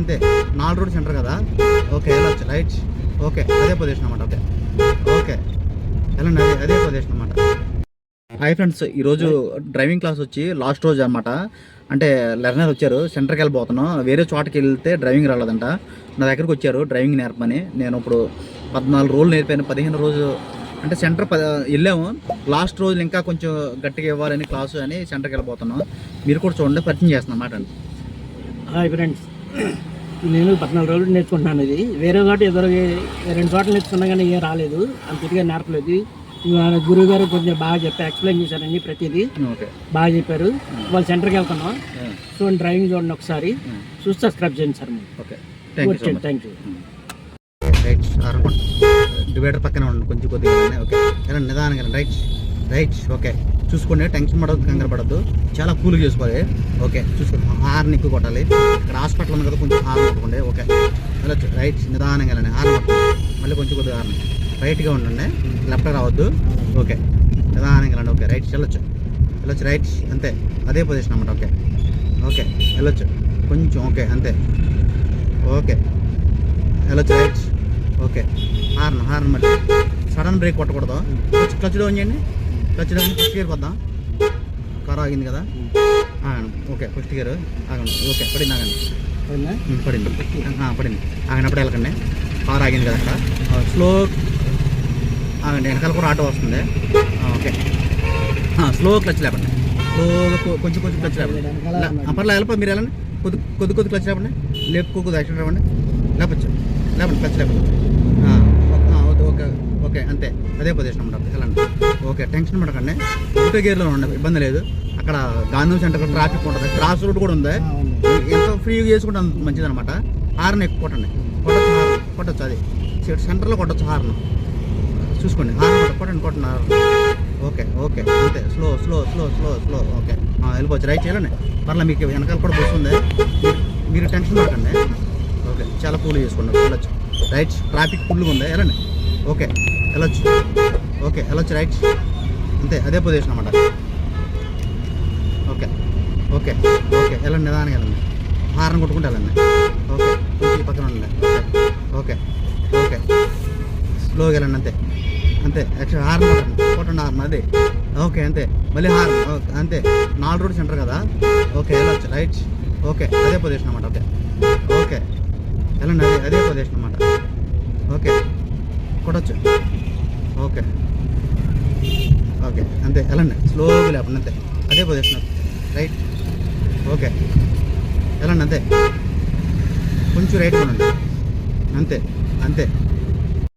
అంతే. నాలుగు road center కదా? ఓకే వెళ్ళొచ్చు. రైట్. ఓకే అదే పొజిషన్ అనమాట ఓకే. ఓకే. వెళ్ళండి అదే అదే పొజిషన్ అనమాట హాయ్ ఫ్రెండ్స్ ఈరోజు డ్రైవింగ్ క్లాస్ వచ్చి లాస్ట్ రోజు అనమాట అంటే లెర్నర్ వచ్చారు సెంటర్కి వెళ్ళిపోతున్నాం వేరే చోటకి వెళ్తే డ్రైవింగ్ రాలేదంట. నా దగ్గరికి వచ్చారు డ్రైవింగ్ నేర్పమని. నేను ఇప్పుడు పద్నాలుగు రోజులు నేర్పాను పదిహేను రోజు అంటే సెంటర్ ప వెళ్ళాము. లాస్ట్ రోజులు ఇంకా కొంచెం గట్టిగా ఇవ్వాలని క్లాసు అని సెంటర్కి వెళ్ళిపోతున్నాం మీరు కూడా చూడండి పరిచయం చేస్తున్నాం అన్నమాట హాయ్ ఫ్రెండ్స్. నేను పద్నాలుగు రోజులు నేర్చుకుంటున్నాను ఇది. వేరే చోట ఎదురు రెండు చోట్ల నేర్చుకున్నా కానీ ఏం రాలేదు. అంత ఇదిగా నేర్పలేదు గురువు గారు కొంచెం బాగా చెప్పారు ఎక్స్ప్లెయిన్ చేశారండి ప్రతిదీ. ఓకే. బాగా చెప్పారు. వాళ్ళు సెంటర్కి వెళ్తున్నాం. చూడండి డ్రైవింగ్ చూడండి ఒకసారి. చూసి సబ్స్క్రైబ్ చేయండి sir okay. Thank you right divider పక్కన ఉండండి. కొంచెం కొద్దిగా. ఓకే. నిదానంగా. రైట్ రైట్ ఓకే చూసుకోండి టెన్షన్ పడద్దు కంగారు పడద్దు చాలా కూల్గా చేసుకోవాలి. ఓకే చూసుకోండి. హార్న్ ఎక్కువ కొట్టాలి. ఇక్కడ హాస్పిటల్ ఉంది కదా కొంచెం హార్న్ కొట్టుకోండి. ఓకే. వెళ్ళొచ్చు రైట్ నిదానంగా వెళ్ళండి. హార్న్ కొట్టండి మళ్ళీ కొంచెం కొద్దిగా హార్న్ రైట్గా ఉండండి. లెఫ్ట్ రావద్దు. ఓకే. నిదానంగా వెళ్ళండి. ఓకే రైట్ వెళ్ళొచ్చు. వెళ్ళొచ్చు రైట్ అంతే. అదే పొజిషన్ అనమాట ఓకే. ఓకే వెళ్ళొచ్చు. కొంచెం ఓకే అంతే. ఓకే. వెళ్ళొచ్చు రైట్. ఓకే. హార్న్ హార్న్ మళ్ళీ. సడన్ బ్రేక్ కొట్టకూడదు. క్లచ్ డౌన్ చేయండి. డౌన్ ఫస్ట్ గేర్ కొద్దాం. కార్ ఆగింది కదా? ఓకే ఫస్ట్ గేర్ ఆగండి. ఓకే పడింది ఆగండి. పడింది? పడింది. ఆగినప్పుడు వెళ్ళకండి. కార్ ఆగింది కదా అక్కడ. స్లో ఆగండి వెనకాల కూడా ఆటో వస్తుంది. ఓకే స్లో క్లచ్ లేపండి. స్లోగా కొంచెం కొంచెం క్లచ్ లేపండి. లే- ఆ, పర్లేదు వెళ్ళిపో మీరు వెళ్ళండి. కొద్ది కొద్ది కొద్ది క్లచ్ లేపండి. లేపు కొద్ది యాక్షన్ లేపండి. లేపచ్చు. లేపండి క్లచ్ లేపండి ఓకే ఓకే అంతే. అదే పొజిషన్ అన్నమాట. వెళ్ళండి. ఓకే టెన్షన్ పడకండి. ఒకటే గేర్లో ఉండండి ఇబ్బంది లేదు. అక్కడ గాంధీ సెంటర్ ట్రాఫిక్ ఉంటుంది. క్రాస్ రోడ్ కూడా ఉంది. ఎంత ఫ్రీగా చేసుకుంటే అంత మంచిది అనమాట హార్న్ ఎక్కువ కొట్టండి. కొట్టచ్చు హార్న్ కొట్టచ్చు అది. సెంటర్లో కొట్టచ్చు హార్న్. చూసుకోండి. హార్న్ కొట్ట కొట్టండి కొట్టండి హార్న్. Okay okay. అంతే. Slow slow slow slow slow okay. వెళ్ళిపోవచ్చు. రైట్ చేయాలండి. పర్లేదు మీకు వెనకాల కూడా బస్సు ఉంది. మీరు- మీరు టెన్షన్ పడకండి. ఓకే. చాలా కూల్ చేసుకోండి. వెళ్ళొచ్చు. రైట్ ట్రాఫిక్ ఫుల్గా ఉంది. వెళ్ళండి. ఓకే. వెళ్ళొచ్చు. ఓకే. వెళ్ళొచ్చు. రైట్ అంతే అదే పొజిషన్ అనమాట ఓకే ఓకే ఓకే వెళ్ళండి నిదానికి వెళ్ళండి. హార్న్ కొట్టుకుంటే వెళ్ళండి. ఓకే ఈ పక్కన ఉండండి. ఓకే ఓకే స్లోగా వెళ్ళండి అంతే. అంతే యాక్చువల్ హార్న్ కొట్టండి. కొట్టండి హార్న్ అదే. ఓకే అంతే. మళ్ళీ హార్న్ ఓకే అంతే. నాలుగు రోడ్స్ సెంటర్ కదా. ఓకే వెళ్ళొచ్చు రైట్. ఓకే అదే పొజిషన్ అనమాట ఓకే ఓకే వెళ్ళండి అదే అదే పొజిషన్ అనమాట ఓకే కొట్టచ్చు. ఓకే. ఓకే అంతే వెళ్ళండి. స్లోగా లేపండి అంతే. అదే పొజిషన్ రైట్ ఓకే. వెళ్ళండి అంతే. కొంచెం రైట్ ఉండండి అంతే అంతే.